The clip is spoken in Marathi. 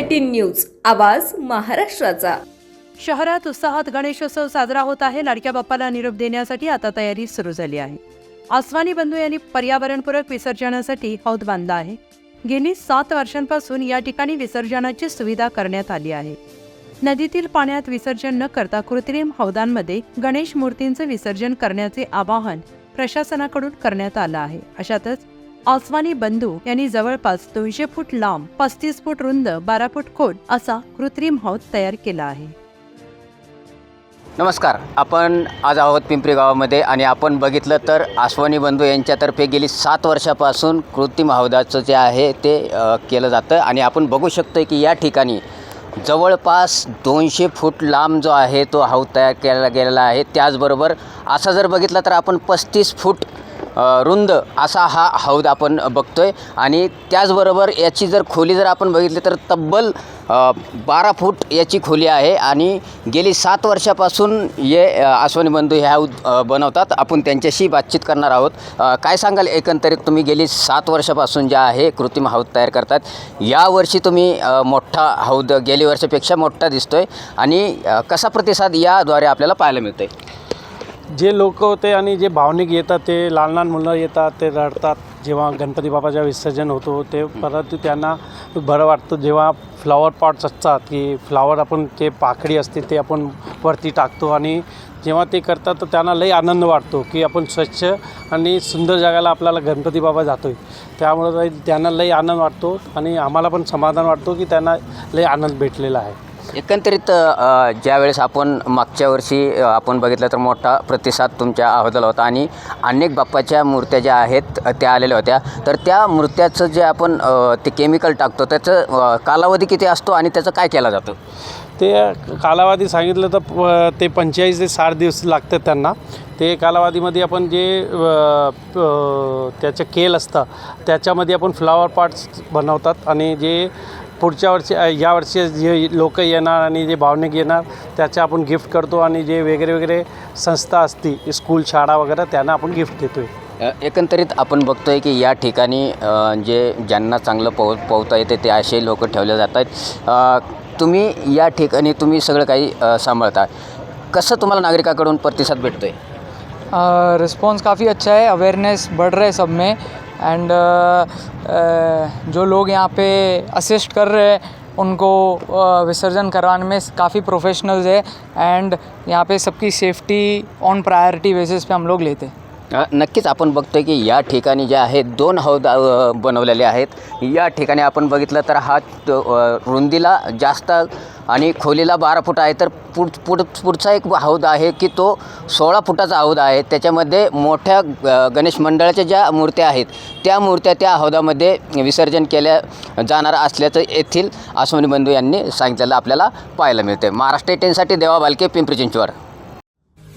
एटीन न्यूज आवाज महाराष्ट्राचा. शहरात उत्साहात गणेशोत्सव साजरा होत आहे. लाडक्या बाप्पाला निरोप देण्यासाठी आता तयारी सुरू झाली आहे. आसवानी बंधू यांनी पर्यावरणपूरक विसर्जनासाठी हौद बांधला आहे. गेली सात वर्षांपासून या ठिकाणी विसर्जनाची सुविधा करण्यात आली आहे. नदीतील पाण्यात विसर्जन न करता कृत्रिम हौदांमध्ये गणेश मूर्तींचं विसर्जन करण्याचे आवाहन प्रशासनाकडून करण्यात आलं आहे. अशातच आसवानी बंधू यांनी जवळपास दोनशे फूट लांब पस्तीस फूट रुंद बारा फूट खोल असा कृत्रिम हौद तयार केला आहे. नमस्कार. आपण आज आहोत पिंपरी गावामध्ये आणि आपण बघितलं तर आस्वानी बंधू यांच्यातर्फे गेली सात वर्षापासून कृत्रिम हौदाचं जे आहे ते केलं जातं आणि आपण बघू शकतो की या ठिकाणी जवळपास दोनशे फूट लांब जो आहे तो हौद तयार केला गेलेला आहे. त्याचबरोबर असा जर बघितला तर आपण पस्तीस फूट रुंद असा हा हौद आपण बघतो आहे आणि त्याचबरोबर याची जर खोली जर आपण बघितली तर तब्बल बारा फूट याची खोली आहे. आणि गेली सात वर्षापासून ये अ, बंधू ह्या हौद बनवतात. आपण त्यांच्याशी बातचीत करणार आहोत. काय सांगाल एकंदरीत तुम्ही गेली सात वर्षापासून ज्या आहे कृत्रिम हौद तयार करतात. यावर्षी तुम्ही मोठा हौद गेली वर्षापेक्षा मोठा आहे आणि कसा प्रतिसाद याद्वारे आपल्याला पाहायला मिळतो आहे जे लोक होते आणि जे भावनिक येतात ते लहान लहान मुलं येतात ते रडतात. जेव्हा गणपती बाबाच्या विसर्जन होतो ते परत त्यांना बरं वाटतं. जेव्हा फ्लॉवर पॉट्स असतात की फ्लॉवर आपण ते पाकळी असते ते आपण वरती टाकतो आणि जेव्हा ते करतात तर त्यांना लई आनंद वाटतो की आपण स्वच्छ आणि सुंदर जगाला आपल्याला गणपती बाबा जातो आहे त्यामुळं त्यांना लई आनंद वाटतो आणि आम्हाला पण समाधान वाटतो की त्यांना लई आनंद भेटलेला आहे. एकंदरीत ज्यावेळेस आपण मागच्या वर्षी आपण बघितलं तर मोठा प्रतिसाद तुमच्या अहवाला होता आणि अनेक बाप्पाच्या मूर्त्या ज्या आहेत त्या आलेल्या होत्या. तर त्या मूर्त्याचं जे आपण ते केमिकल टाकतो त्याचं कालावधी किती असतो आणि त्याचं काय केलं जातं? ते कालावधी सांगितलं तर प- ते पंचेचाळीस ते साठ दिवस लागतात त्यांना. ते कालावधीमध्ये आपण जे त्याचं केल असतं त्याच्यामध्ये आपण फ्लावर पॉट्स बनवतात आणि जे पुढच्या वर्षी या वर्षी जे लोक येणार आणि जे भावनिक येणार त्याचं आपण गिफ्ट करतो आणि जे वेगळे वेगळे संस्था असती स्कूल शाळा वगैरे त्यांना आपण गिफ्ट देतो आहे एकंदरीत आपण बघतोय की या ठिकाणी जे ज्यांना चांगलं पोह पोहता येते ते असे लोक ठेवले जात आहेत तुम्ही या ठिकाणी तुम्ही सगळं काही सांभाळता. कसं तुम्हाला नागरिकाकडून प्रतिसाद भेटतोय? रिस्पॉन्स काफ़ी अच्छा है अवेयरनेस बढ़ रहा है सब में एंड जो लोग यहाँ पे असिस्ट कर रहे हैं उनको अ, विसर्जन करवाने में काफ़ी प्रोफेशनल्स है। एंड यहाँ पे सबकी सेफ्टी ऑन प्रायोरिटी बेसिस पे हम लोग लेते हैं। नक्कीच आपण बघतोय की या ठिकाणी जे आहेत दोन हौद बनवलेले आहेत. या ठिकाणी आपण बघितलं तर हा रुंदीला जास्त आणि खोलीला बारा फूट आहे. तर पुढ पुढ पुढचा एक हौद आहे की तो सोळा फुटाचा हौद आहे. त्याच्यामध्ये मोठ्या गणेश मंडळाच्या ज्या मूर्त्या आहेत त्या मूर्त्या त्या हौदामध्ये विसर्जन केल्या जाणार असल्याचं येथील आसमनी बंधू यांनी सांगितलेलं आपल्याला पाहायला मिळते महाराष्ट्र टेनसाठी देवा बालके पिंपरी चिंचवड.